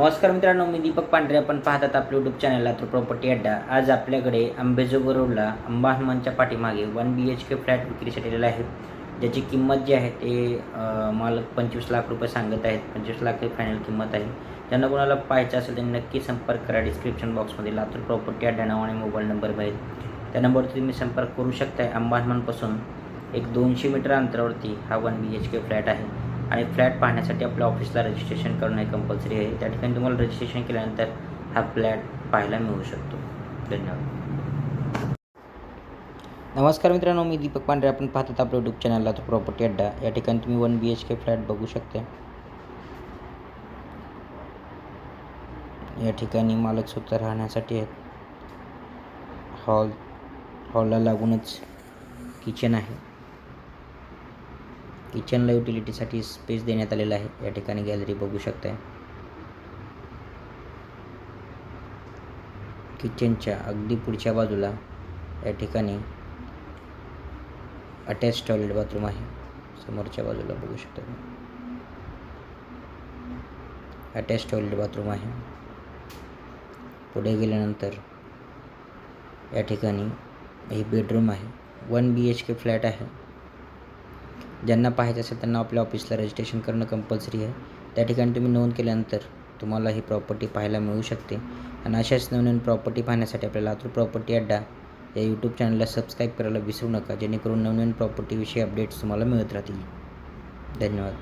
नमस्कार मित्रांनो मी दीपक पांढरे. आपण पाहतात आपलं यूट्यूब चॅनल लातूर प्रॉपर्टी अड्डा. आज आपल्याकडे अंबेजोगाई रोडला अंबा हनुमानच्या पाठीमागे one B H K flat विक्रीसाठी आलेला आहे. ज्याची किंमत जी आहे ते मालक पंचवीस लाख रुपये सांगत आहेत. पंचवीस लाख ही फायनल किंमत आहे. ज्यांना कोणाला पाहायचं असेल त्यांनी नक्की संपर्क करा. डिस्क्रिप्शन बॉक्समध्ये लातूर प्रॉपर्टी अड्डा नाव आणि मोबाईल नंबर मिळेल त्या नंबरवरती तुम्ही संपर्क करू शकताय. अंबा हनुमानपासून एक दोनशे मीटर अंतरावरती हा one B H K flat आहे. आणि फ्लॅट पाहण्यासाठी आपल्या ऑफिसला रजिस्ट्रेशन करणं कंपल्सरी आहे. त्या ठिकाणी तुम्हाला रजिस्ट्रेशन केल्यानंतर हा फ्लॅट पाहायला मिळू शकतो. धन्यवाद. नमस्कार मित्रांनो मी दीपक पांढरे. आपण पाहतात आपलं यूट्यूब चॅनलला तो प्रॉपर्टी अड्डा. या ठिकाणी तुम्ही one B H K flat बघू शकता. या ठिकाणी मालक स्वतः राहण्यासाठी आहेत. हॉल हॉलला लागूनच किचन आहे. किचनला युटिलिटीसाठी स्पेस देण्यात आलेला आहे. या ठिकाणी गॅलरी बघू शकताय. किचनच्या अगदी पुढच्या बाजूला या ठिकाणी अटॅच टॉयलेट बाथरूम आहे. समोरच्या बाजूला बघू शकता अटॅच टॉयलेट बाथरूम आहे. पुढे गेल्यानंतर या ठिकाणी हे बेडरूम आहे. One B H K flat आहे. ज्यांना पाहायचं असेल त्यांना आपल्या ऑफिसला रजिस्ट्रेशन करणं कंपल्सरी आहे. त्या ठिकाणी तुम्ही नोंद केल्यानंतर तुम्हाला ही प्रॉपर्टी पाहायला मिळू शकते. आणि अशाच नवनवीन प्रॉपर्टी पाहण्यासाठी आपल्याला लातूर प्रॉपर्टी अड्डा या यूट्यूब चॅनलला सबस्क्राईब करायला विसरू नका. जेणेकरून नवनवीन प्रॉपर्टीविषयी अपडेट्स तुम्हाला मिळत राहतील. धन्यवाद.